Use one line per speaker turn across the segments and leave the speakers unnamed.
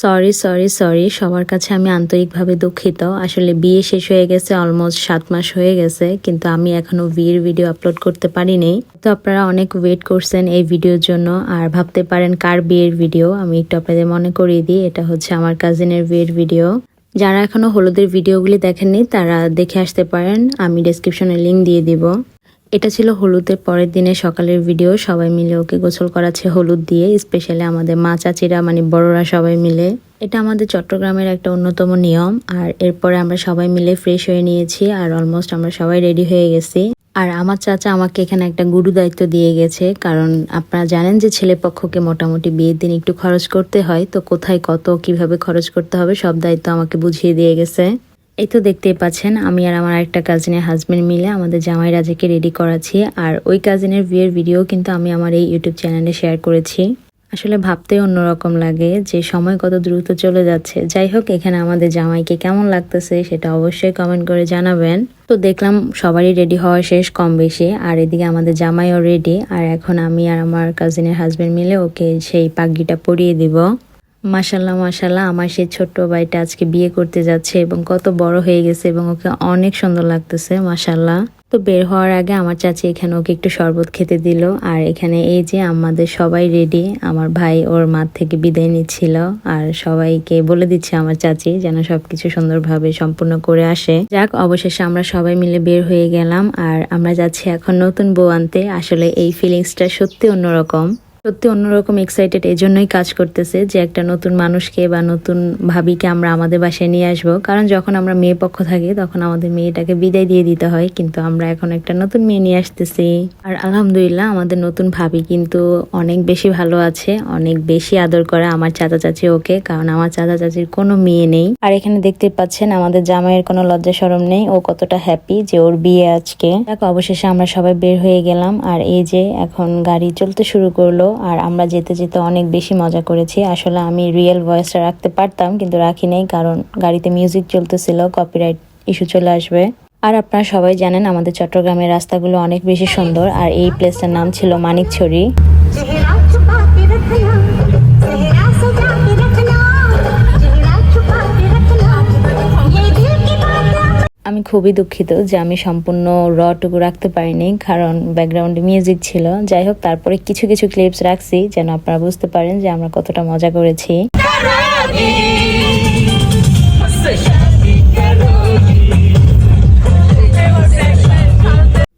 Sorry sorry sorry, সবার কাছে আমি আন্তরিকভাবে দুঃখিত। আসলে বিয়ে শেষ হয়ে গেছে অলমোস্ট সাত মাস হয়ে গেছে, কিন্তু আমি এখনও বিয়ের ভিডিও আপলোড করতে পারিনি। তো আপনারা অনেক ওয়েট করছেন এই ভিডিওর জন্য, আর ভাবতে পারেন কার বিয়ের ভিডিও আমি একটু আপনাদের মনে করিয়ে দিই, এটা হচ্ছে আমার কাজিনের বিয়ের ভিডিও যারা এখনও হলুদের ভিডিওগুলি দেখেননি, তারা দেখে আসতে পারেন, আমি ডেসক্রিপশনে লিংক দিয়ে দিব। এটা ছিল হলুদের পরের দিনে সকালের ভিডিও। সবাই মিলে ওকে গোসল করাচ্ছে হলুদ দিয়ে স্পেশালি আমাদের মা চাচিরা মানে বড়রা সবাই মিলে। এটা আমাদের চট্টগ্রামের একটা অন্যতম নিয়ম। আর এরপরে আমরা সবাই মিলে ফ্রেশ হয়ে নিয়েছি আর অলমোস্ট আমরা সবাই রেডি হয়ে গেছি। আর আমার চাচা আমাকে এখানে একটা গুরু দায়িত্ব দিয়ে গেছে। কারণ আপনারা জানেন যে ছেলে পক্ষকে মোটামুটি বিয়ের দিন একটু খরচ করতে হয়। তো কোথায় কত, কীভাবে খরচ করতে হবে, সব দায়িত্ব আমাকে বুঝিয়ে দিয়ে গেছে। এই তো দেখতেই পাচ্ছেন, আমি আর আমার একটা কাজিনের হাজবেন্ড মিলে আমাদের জামাই রাজাকে রেডি করাচ্ছি। আর ওই কাজিনের বিয়ের ভিডিও কিন্তু আমি আমার এই ইউটিউব চ্যানেলে শেয়ার করেছি। আসলে ভাবতে অন্যরকম লাগে যে সময় কত দ্রুত চলে যাচ্ছে। যাই হোক, এখানে আমাদের জামাইকে কেমন লাগতেছে সেটা অবশ্যই কমেন্ট করে জানাবেন। তো দেখলাম সবারই রেডি হওয়া শেষ কম বেশি, আর এদিকে আমাদের জামাইও রেডি আর এখন আমি আর আমার কাজিনের হাজবেন্ড মিলে ওকে সেই পাগড়িটা পরিয়ে দিব। মাসাল্লাহ মাসাল্লাহ আমার সেই ছোট্ট ভাইটা আজকে বিয়ে করতে যাচ্ছে এবং কত বড় হয়ে গেছে এবং ওকে অনেক সুন্দর লাগতেছে মাসাল্লাহ তো বের হওয়ার আগে আমার চাচি এখানে ওকে একটু শরবত খেতে দিল আর এখানে এই যে আমাদের সবাই রেডি আমার ভাই ওর মাঠ থেকে বিদায় নিচ্ছিল আর সবাইকে বলে দিচ্ছে আমার চাচি যেন সবকিছু সুন্দরভাবে সম্পূর্ণ করে আসে। যাক, অবশেষে আমরা সবাই মিলে বের হয়ে গেলাম আর আমরা যাচ্ছি এখন নতুন বউ আনতে। আসলে এই ফিলিংসটা সত্যি অন্যরকম। সত্যি অন্যরকম এক্সাইটেড এই জন্যই কাজ করতেছে যে একটা নতুন মানুষকে বা নতুন ভাবিকে আমরা আমাদের বাসায় নিয়ে আসব। কারণ যখন আমরা মেয়ে পক্ষ থাকি, তখন আমাদের মেয়েটাকে বিদায় দিয়ে দিতে হয়। কিন্তু আমরা এখন একটা নতুন মেয়ে নিয়ে আসতেছি। আর আলহামদুলিল্লাহ, আমাদের নতুন ভাবি কিন্তু অনেক বেশি ভালো আছে, অনেক বেশি আদর করে আমার চাচা চাচি ওকে, কারণ আমার চাচা চাচির কোনো মেয়ে নেই। আর এখানে দেখতে পাচ্ছেন, আমাদের জামাইয়ের কোনো লজ্জা সরম নেই। ও কতটা হ্যাপি যে ওর বিয়ে আজকে। দেখো, অবশেষে আমরা সবাই বের হয়ে গেলাম। আর এই যে এখন গাড়ি চলতে শুরু করল। আর আমরা যেতে যেতে অনেক বেশি মজা করেছি। আসলে আমি রিয়েল ভয়েসটা রাখতে পারতাম, কিন্তু রাখি নেই, কারণ গাড়িতে মিউজিক চলতেছিল কপিরাইট ইস্যু চলে আসবে। আর আপনারা সবাই জানেন, আমাদের চট্টগ্রামের রাস্তাগুলো অনেক বেশি সুন্দর, আর এই প্লেসটার নাম ছিল মানিকছড়ি। আমি খুবই দুঃখিত যে আমি সম্পূর্ণ রটুকু রাখতে পারিনি, কারণ ব্যাকগ্রাউন্ডে মিউজিক ছিল। যাই হোক তারপরে কিছু কিছু ক্লিপস রাখছি যেন আপনারা বুঝতে পারেন যে আমরা কতটা মজা করেছি।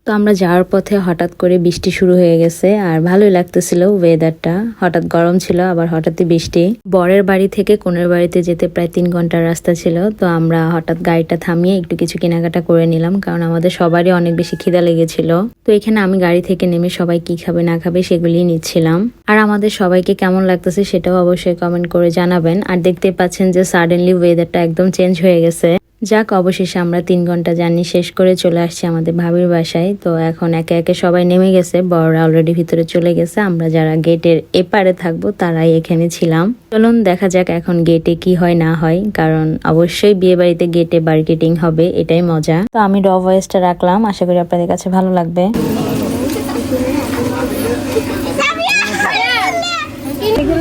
তো আমরা যাওয়ার পথে হঠাৎ করে বৃষ্টি শুরু হয়ে গেছে আর ভালোই লাগতেছিল ওয়েদারটা হঠাৎ গরম ছিল, আবার হঠাৎই বৃষ্টি। বরের বাড়ি থেকে কোনের বাড়িতে যেতে প্রায় তিন ঘণ্টার রাস্তা ছিল, তো আমরা হঠাৎ গাড়িটা থামিয়ে একটু কিছু কেনাকাটা করে নিলাম, কারণ আমাদের সবারই অনেক বেশি খিদা লেগেছিল। তো এখানে আমি গাড়ি থেকে নেমে সবাই কি খাবে না খাবে সেগুলি নিচ্ছিলাম। আর আমাদের সবাইকে কেমন লাগতেছে সেটাও অবশ্যই কমেন্ট করে জানাবেন। আর দেখতে পাচ্ছেন যে সাডেনলি ওয়েদারটা একদম চেঞ্জ হয়ে গেছে। যাক, অবশেষে আমরা তিন ঘণ্টা জার্নি শেষ করে চলে আসছি আমাদের ভাবির বাসায়। তো এখন একে একে সবাই নেমে গেছে, বড়রা অলরেডি ভিতরে চলে গেছে। আমরা যারা গেটের এপারে থাকব, তারাই এখানে ছিলাম। চলুন দেখা যাক এখন গেটে কি হয়, না হয়। কারণ অবশ্যই বিয়ে বাড়িতে গেটে বার্গেটিং হবে, এটাই মজা। তো আমি র ভয়েসটা রাখলাম, আশা করি আপনাদের কাছে ভালো লাগবে।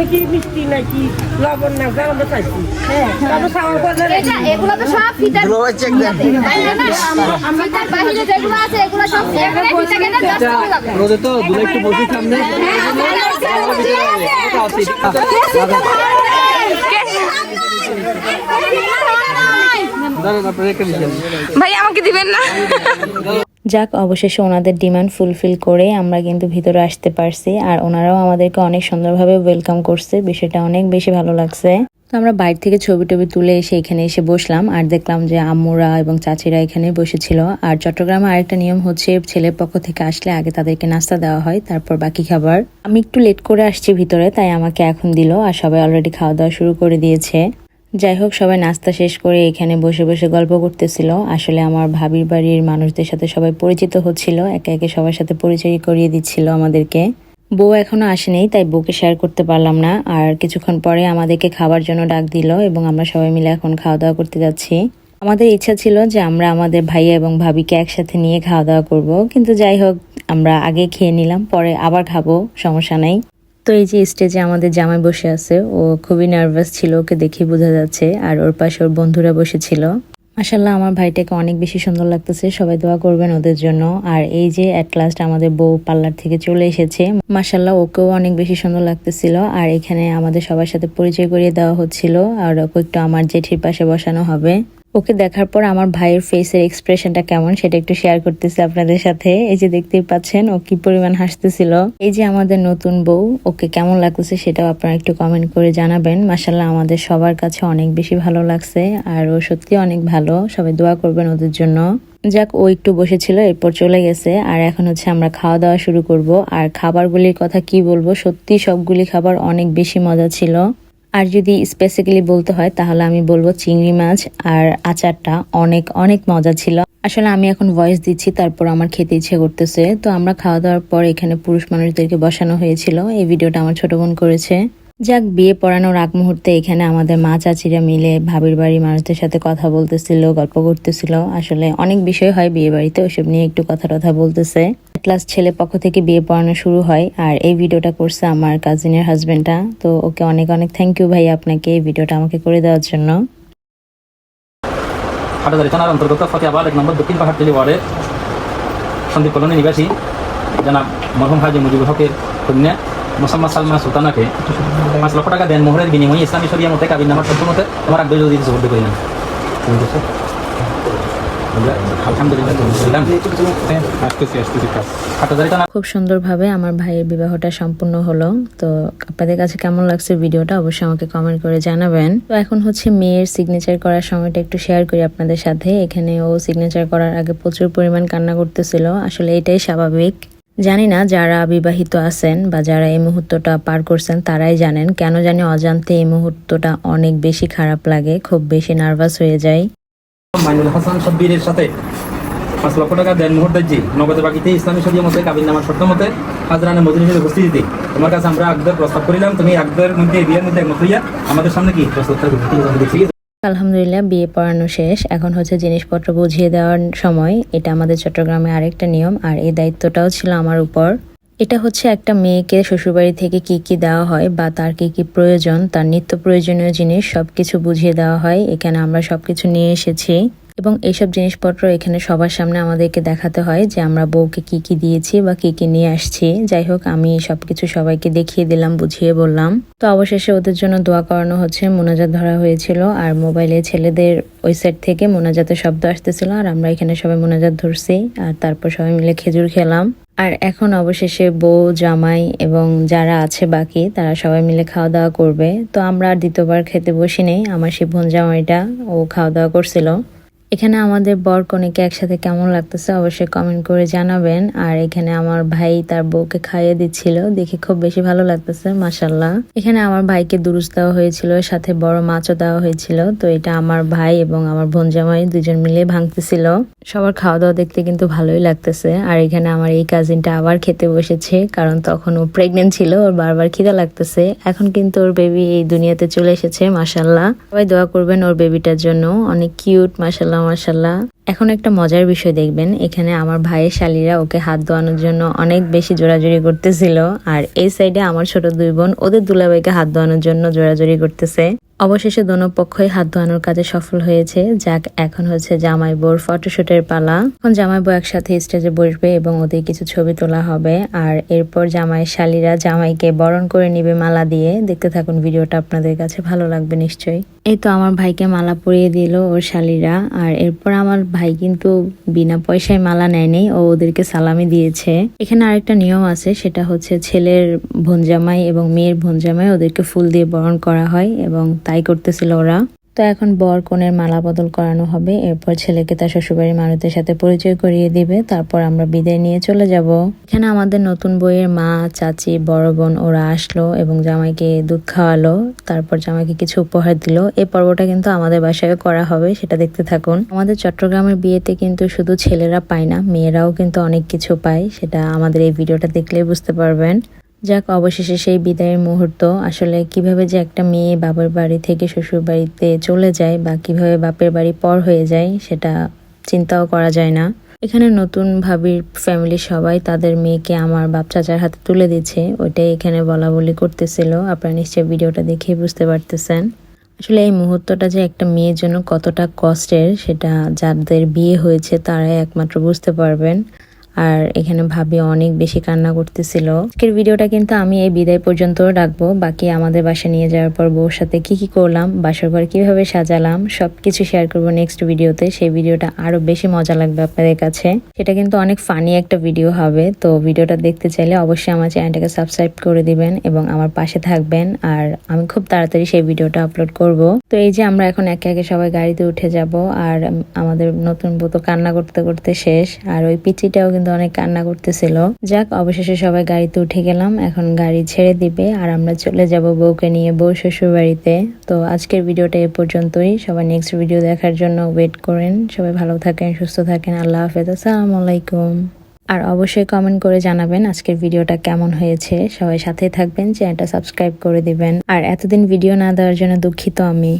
কি মিষ্টি নাকি লবণ না আমরা চাইছি তবে খাওয়ার পর
এটা এগুলো তো সব ফিতার ফিতার বাহিরে যেগুলো আছে এগুলো সব এখানে ফিতা কেটে জাস্ট চলে যাবে
রোদে তো দূরে একটু বসে সামনে দাঁড়ান আপনারা রেখে দিচ্ছেন
ভাই আমাকে দিবেন না
যাক, অবশেষে ওনাদের ডিমান্ড ফুলফিল করে আমরা কিন্তু ভিতরে আসতে পারছি আর ওনারাও আমাদেরকে অনেক সুন্দরভাবে ওয়েলকাম করছে। বিষয়টা অনেক বেশি ভালো লাগছে। তো আমরা বাইরে থেকে ছবি টবি তুলে এসে এখানে এসে বসলাম আর দেখলাম যে আম্মুরা এবং চাচিরা এখানে বসেছিল। আর চট্টগ্রামে আরেকটা নিয়ম হচ্ছে, ছেলের পক্ষ থেকে আসলে আগে তাদেরকে নাস্তা দেওয়া হয়, তারপর বাকি খাবার। আমি একটু লেট করে আসছি ভিতরে, তাই আমাকে এখন দিল আর সবাই অলরেডি খাওয়া দাওয়া শুরু করে দিয়েছে। যাই হোক, সবাই নাস্তা শেষ করে এখানে বসে বসে গল্প করতেছিল। আসলে আমার ভাবির বাড়ির মানুষদের সাথে সবাই পরিচিত হচ্ছিল, একে একে সবার সাথে পরিচয় করিয়ে দিচ্ছিল আমাদেরকে। বউ এখনও আসেনি, তাই বউকে শেয়ার করতে পারলাম না। আর কিছুক্ষণ পরে আমাদেরকে খাবার জন্য ডাক দিল এবং আমরা সবাই মিলে এখন খাওয়া দাওয়া করতে যাচ্ছি। আমাদের ইচ্ছা ছিল যে আমরা আমাদের ভাইয়া এবং ভাবিকে একসাথে নিয়ে খাওয়া দাওয়া করব, কিন্তু যাই হোক, আমরা আগে খেয়ে নিলাম, পরে আবার খাব, সমস্যা নাই। তো এই যে স্টেজে আমাদের জামাই বসে আছে, ও খুবই নার্ভাস ছিল, ওকে দেখে বোঝা যাচ্ছে, আর ওর পাশে ওর বন্ধুরা বসেছিল। মাসাল্লাহ আমার ভাইটাকে অনেক বেশি সুন্দর লাগতেছে, সবাই দোয়া করবেন ওদের জন্য। আর এই যে অ্যাট লাস্ট আমাদের বউ পার্লার থেকে চলে এসেছে মাসাল্লাহ ওকেও অনেক বেশি সুন্দর লাগতেছিল। আর এখানে আমাদের সবার সাথে পরিচয় করিয়ে দেওয়া হচ্ছিল, আর ওকে একটু আমার জেঠির পাশে বসানো হবে। ওকে দেখার পর আমার ভাইয়ের ফেসের এক্সপ্রেশনটা কেমন সেটা একটু শেয়ার করতেছি আপনাদের সাথে। এই যে দেখতেই পাচ্ছেন, ও কি পরিমাণ হাসতেছিল। এই যে আমাদের নতুন বউ, ওকে কেমন লাগতেছে সেটাও আপনারা একটু কমেন্ট করে জানাবেন। মাসাল্লাহ আমাদের সবার কাছে অনেক বেশি ভালো লাগছে আর ও সত্যি অনেক ভালো। সবাই দোয়া করবেন ওদের জন্য। যাক, ও একটু বসেছিল, এরপর চলে গেছে। আর এখন হচ্ছে আমরা খাওয়া দাওয়া শুরু করব। আর খাবারগুলির কথা কি বলব? সত্যি সবগুলি খাবার অনেক বেশি মজা ছিল। আর যদি স্পেসিক্যালি বলতে হয়, তাহলে আমি বলব চিংড়ি মাছ আর আচারটা অনেক অনেক মজা ছিল। আসলে আমি এখন ভয়েস দিচ্ছি, তারপর আমার খেতে ইচ্ছে করতেছে। তো আমরা খাওয়া দাওয়ার পর এখানে পুরুষ মানুষদেরকে বসানো হয়েছিল। এই ভিডিওটা আমার ছোট বোন করেছে। যাক, বিয়ে পড়ানোর আগ মুহূর্তে এখানে আমাদের মা চাচিরা মিলে ভাবির বাড়ির মানুষদের সাথে কথা বলতেছিল, গল্প করতেছিল। আসলে অনেক বিষয় হয় বিয়ে বাড়িতে ওইসব নিয়ে একটু কথা টথা বলতেছে। ক্লাস ছেলে পক্ষ থেকে বিয়ে পড়ানো শুরু হয়, আর এই ভিডিওটা করছে আমার কাজিনের হাজবেন্ডটা তো ওকে অনেক অনেক থ্যাংক ইউ ভাই আপনাকে এই ভিডিওটা আমাকে করে দেওয়ার জন্য।
হাটাজারি থানার অন্তর্গত এক নম্বর দক্ষিণ সন্দীপ কলোনি নিবাসী জানাব মরহুম হাজি মুজিবুল হকের কন্যা। মোসাম্মদ সালমা সুলতানাকে পাঁচ লক্ষ টাকা দেন মোহরের বিনিময়ে ইসলামী শরিয়া মতে কাবিন নামার শর্ত মতে আমার আগ্রহ যদি সুবর্দ করি না
খুব সুন্দরভাবে আমার ভাইয়ের বিবাহটা সম্পূর্ণ হলো। তো আপনাদের কাছে কেমন লাগছে ভিডিওটা অবশ্যই আমাকে কমেন্ট করে জানাবেন। তো এখন হচ্ছে মেয়ের সিগনেচার করার সময়টা একটু শেয়ার করি আপনাদের সাথে। এখানে ও সিগনেচার করার আগে প্রচুর পরিমাণ কান্না করতেছিল। আসলে এটাই স্বাভাবিক। জানি না যারা বিবাহিত আছেন বা যারা এই মুহূর্তটা পার করছেন, তারাই জানেন। কেন জানি অজান্তে এই মুহূর্তটা অনেক বেশি খারাপ লাগে, খুব বেশি নার্ভাস হয়ে যায়
মাইনুল হাসান সব্বিরের সাথে পাঁচ লক্ষ টাকা দেন মুহূর্তে জি নগদের বাকিতে ইসলামী মতে কাবিন নামার শর্ত মতে উপস্থিতিতে। তোমার কাছে আমরা আকদের প্রস্তাব করিলাম, তুমি আকদের মধ্যে বিয়ের মধ্যে একমত আমাদের সামনে কি
আলহামদুলিল্লাহ, বিয়ে পড়ানো শেষ। এখন হচ্ছে জিনিসপত্র বুঝিয়ে দেওয়ার সময়। এটা আমাদের চট্টগ্রামে আরেকটা নিয়ম, আর এই দায়িত্বটাও ছিল আমার উপর। এটা হচ্ছে একটা মেয়েকে শ্বশুরবাড়ি থেকে কি কি দেওয়া হয় বা তার কি কি প্রয়োজন, তার নিত্য প্রয়োজনীয় জিনিস সবকিছু বুঝিয়ে দেওয়া হয়। এখানে আমরা সবকিছু নিয়ে এসেছি। এবং এইসব জিনিসপত্র এখানে সবার সামনে আমাদেরকে দেখাতে হয় যে আমরা বউকে কি কি দিয়েছি বা কি কি নিয়ে আসছি। যাই হোক, আমি সবকিছু সবাইকে দেখিয়ে দিলাম, বুঝিয়ে বললাম। তো অবশেষে ওদের জন্য দোয়া করানো হচ্ছে, মোনাজাত ধরা হয়েছিল। আর মোবাইলে ছেলেদের ওই সাইড থেকে মোনাজাতের শব্দ আসতেছিল। আর আমরা এখানে সবাই মোনাজাত ধরছি আর তারপর সবাই মিলে খেজুর খেলাম। আর এখন অবশেষে বউ, জামাই এবং যারা আছে বাকি, তারা সবাই মিলে খাওয়া দাওয়া করবে। তো আমরা আর দ্বিতীয়বার খেতে বসি নেই আমার সেই বোন জামাইটা ও খাওয়া দাওয়া করছিল। এখানে আমাদের বর কনেকে একসাথে কেমন লাগতেছে অবশ্যই কমেন্ট করে জানাবেন। আর এখানে আমার ভাই তার বউকে খাইয়ে দিচ্ছিল। দেখে খুব বেশি ভালো লাগতেছে মাসাল্লাহ এখানে আমার ভাইকে দুরুস দেওয়া হয়েছিল, সাথে বড় মাছও দেওয়া হয়েছিল। তো এটা আমার ভাই এবং আমার বোন জামাই দুজন মিলে ভাঙতেছিল। সবার খাওয়া দাওয়া দেখতে কিন্তু ভালোই লাগতেছে। আর এখানে আমার এই কাজিনটা আবার খেতে বসেছে, কারণ তখন ও প্রেগনেন্ট ছিল, ওর বারবার খিদা লাগতেছে। এখন কিন্তু ওর বেবি এই দুনিয়াতে চলে এসেছে মাসাল্লাহ সবাই দোয়া করবেন ওর বেবিটার জন্য। অনেক কিউট মাসাল্লাহ মাসাল্লাহ এখন একটা মজার বিষয় দেখবেন, এখানে আমার ভাইয়ের শালীরা ওকে হাত ধোয়ানোর জন্য অনেক বেশি জোরাজুরি করতেছিল, আর এই সাইডে আমার ছোট দুই বোন ওদের দুলাভাইকে হাত ধোয়ানোর জন্য জোড়াজোড়ি করতেছে। অবশেষে দোনো পক্ষই হাত ধোয়ানোর কাজে সফল হয়েছে, যাক, এখন হচ্ছে জামাই বোর ফটোশুটের পালা। এখন জামাই বউ একসাথে স্টেজে বসবে এবং ওদের কিছু ছবি তোলা হবে। আর এরপর জামাই শালীরা জামাইকে বরণ করে নিবে মালা দিয়ে। দেখতে থাকুন, ভিডিওটা আপনাদের কাছে ভালো লাগবে নিশ্চয়ই। এই তো আমার ভাইকে মালা পরিয়ে দিল ওর শালীরা। আর এরপর আমার ভাই কিন্তু বিনা পয়সায় মালা নেয়নি, ও ওদেরকে সালামি দিয়েছে। এখানে আরেকটা নিয়ম আছে, সেটা হচ্ছে ছেলের ভঞ্জামাই এবং মেয়ের ভঞ্জামাই ওদেরকে ফুল দিয়ে বরণ করা হয় এবং তাই করতেছিল ওরা। তো এখন বর কনের মালা বদল করানো হবে, এরপর ছেলেকে তার শ্বশুরবাড়ির মানুষদের সাথে পরিচয় করিয়ে দিবে, তারপর আমরা বিদায় নিয়ে চলে যাব। এখানে আমাদের নতুন বইয়ের মা, চাচি, বড় বোন ওরা আসলো এবং জামাইকে দুধ খাওয়ালো, তারপর জামাইকে কিছু উপহার দিল। এই পর্বটা কিন্তু আমাদের বাসায় করা হবে, সেটা দেখতে থাকুন। আমাদের চট্টগ্রামের বিয়েতে কিন্তু শুধু ছেলেরা পায় না, মেয়েরাও কিন্তু অনেক কিছু পায়, সেটা আমাদের এই ভিডিওটা দেখলেই বুঝতে পারবেন। যাক, অবশেষে সেই বিদায়ের মুহূর্ত। আসলে কীভাবে যে একটা মেয়ে বাবার বাড়ি থেকে শ্বশুর বাড়িতে চলে যায় বা কীভাবে বাপের বাড়ি পর হয়ে যায়, সেটা চিন্তাও করা যায় না। এখানে নতুন ভাবির ফ্যামিলি সবাই তাদের মেয়েকে আমার বাপ চাচার হাতে তুলে দিচ্ছে। ওইটাই এখানে বলা বলি করতেছিল। আপনারা নিশ্চয়ই ভিডিওটা দেখে বুঝতে পারতেছেন। আসলে এই মুহূর্তটা যে একটা মেয়ের জন্য কতটা কষ্টের, সেটা যাদের বিয়ে হয়েছে তারাই একমাত্র বুঝতে পারবেন। আর এখানে ভাবি অনেক বেশি কান্না করতেছিল। আজকের ভিডিওটা কিন্তু আমি এই বিদায় পর্যন্ত রাখব। বাকি আমাদের বাসা নিয়ে যাওয়ার পর বউর সাথে কি কি করলাম, বাসার ঘর কীভাবে সাজালাম, সবকিছু শেয়ার করব নেক্সট ভিডিওতে। সেই ভিডিওটা আরও বেশি মজা লাগবে আপনাদের কাছে। সেটা কিন্তু অনেক ফানি একটা ভিডিও হবে। তো ভিডিওটা দেখতে চাইলে অবশ্যই আমার চ্যানেলটাকে সাবস্ক্রাইব করে দিবেন এবং আমার পাশে থাকবেন। আর আমি খুব তাড়াতাড়ি সেই ভিডিওটা আপলোড করব। তো এই যে আমরা এখন একে একে সবাই গাড়িতে উঠে যাব। আর আমাদের নতুন বউ তো কান্না করতে করতে শেষ। আর ওই পিচিটাও কিন্তু অনেক কান্না করতেছিল। যাক, অবশেষে সবাই গাড়িতে উঠে গেলাম। এখন গাড়ি ছেড়ে দিবে আর আমরা চলে যাব বউকে নিয়ে বউ শ্বশুর বাড়িতে। তো আজকের ভিডিওটা এ পর্যন্তই। সবাই নেক্সট ভিডিও দেখার জন্য ওয়েট করেন। সবাই ভালো থাকেন, সুস্থ থাকেন। আল্লাহ হাফেজ। আসসালামু আলাইকুম। আর অবশ্যই কমেন্ট করে জানাবেন আজকের ভিডিওটা কেমন হয়েছে। সবাই সাথেই থাকবেন চ্যানেলটা সাবস্ক্রাইব করে দিবেন। আর এতদিন ভিডিও না দেওয়ার জন্য দুঃখিত আমি।